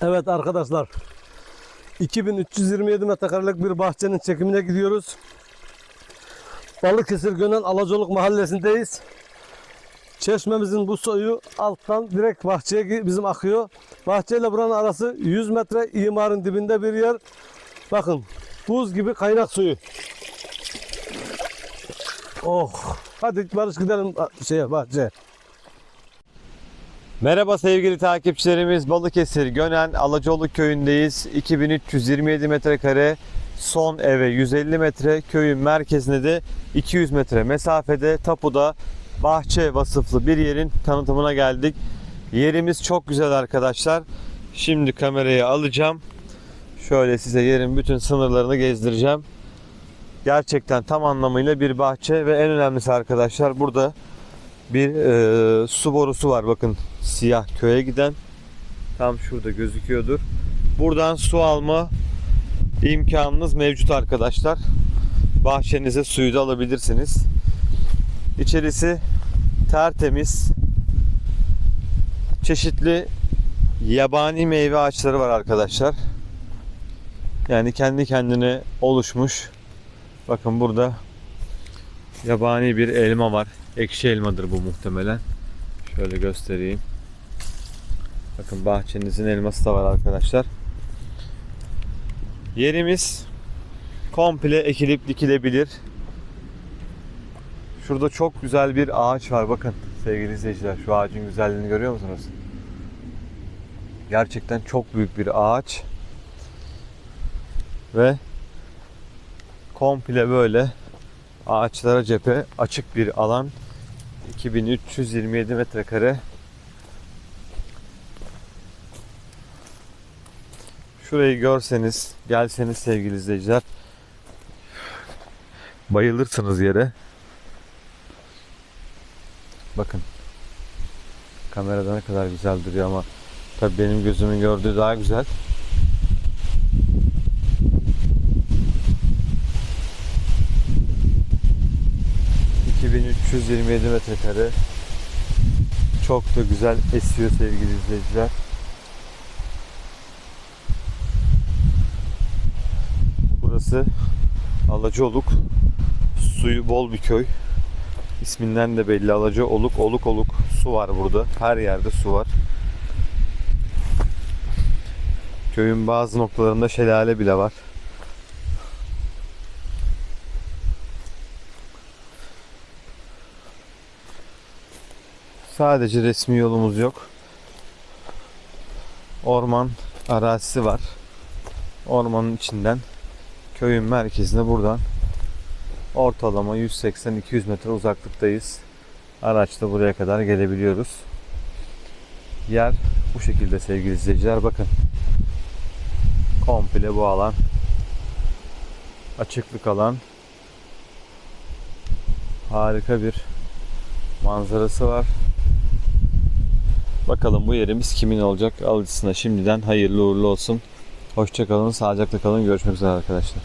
Evet arkadaşlar. 2327 metrekarelik bir bahçenin çekimine gidiyoruz. Balıkesir Gönen Alacoluk mahallesindeyiz. Çeşmemizin bu suyu alttan direkt bahçeye bizim akıyor. Bahçeyle buranın arası 100 metre imarın dibinde bir yer. Bakın buz gibi kaynak suyu. Oh. Hadi Barış gidelim şeye bahçeye. Merhaba sevgili takipçilerimiz. Balıkesir Gönen Alacaoğlu köyündeyiz. 2327 metrekare son eve 150 metre köyün merkezine de 200 metre mesafede tapuda bahçe vasıflı bir yerin tanıtımına geldik. Yerimiz çok güzel arkadaşlar. Şimdi kamerayı alacağım. Şöyle size yerin bütün sınırlarını gezdireceğim. Gerçekten tam anlamıyla bir bahçe ve en önemlisi arkadaşlar burada bir e, su borusu var bakın siyah köye giden tam şurada gözüküyordur. Buradan su alma imkanınız mevcut arkadaşlar. Bahçenize suyu da alabilirsiniz. İçerisi tertemiz. Çeşitli yabani meyve ağaçları var arkadaşlar. Yani kendi kendine oluşmuş. Bakın burada yabani bir elma var. Ekşi elmadır bu muhtemelen. Şöyle göstereyim. Bakın bahçenizin elması da var arkadaşlar. Yerimiz komple ekilip dikilebilir. Şurada çok güzel bir ağaç var bakın sevgili izleyiciler. Şu ağacın güzelliğini görüyor musunuz? Gerçekten çok büyük bir ağaç. Ve komple böyle ağaçlara cephe açık bir alan. 2327 metrekare. Şurayı görseniz gelseniz sevgili izleyiciler. Bayılırsınız yere. Bakın. Kamerada ne kadar güzel duruyor ama tabii benim gözümün gördüğü daha güzel 2327 metrekare çok da güzel esiyor sevgili izleyiciler. Burası Alacaoluk. Suyu bol bir köy. İsminden de belli Alacaoluk. Oluk oluk su var burada. Her yerde su var. Köyün bazı noktalarında şelale bile var. Sadece resmi yolumuz yok. Orman arazisi var. Ormanın içinden köyün merkezine buradan ortalama 180-200 metre uzaklıktayız. Araçla buraya kadar gelebiliyoruz. Yer bu şekilde sevgili izleyiciler. Bakın. Komple bu alan. Açıklık alan. Harika bir manzarası var. Bakalım bu yerimiz kimin olacak? Alıcısına şimdiden hayırlı uğurlu olsun. Hoşçakalın, sağlıcakla kalın. Görüşmek üzere arkadaşlar.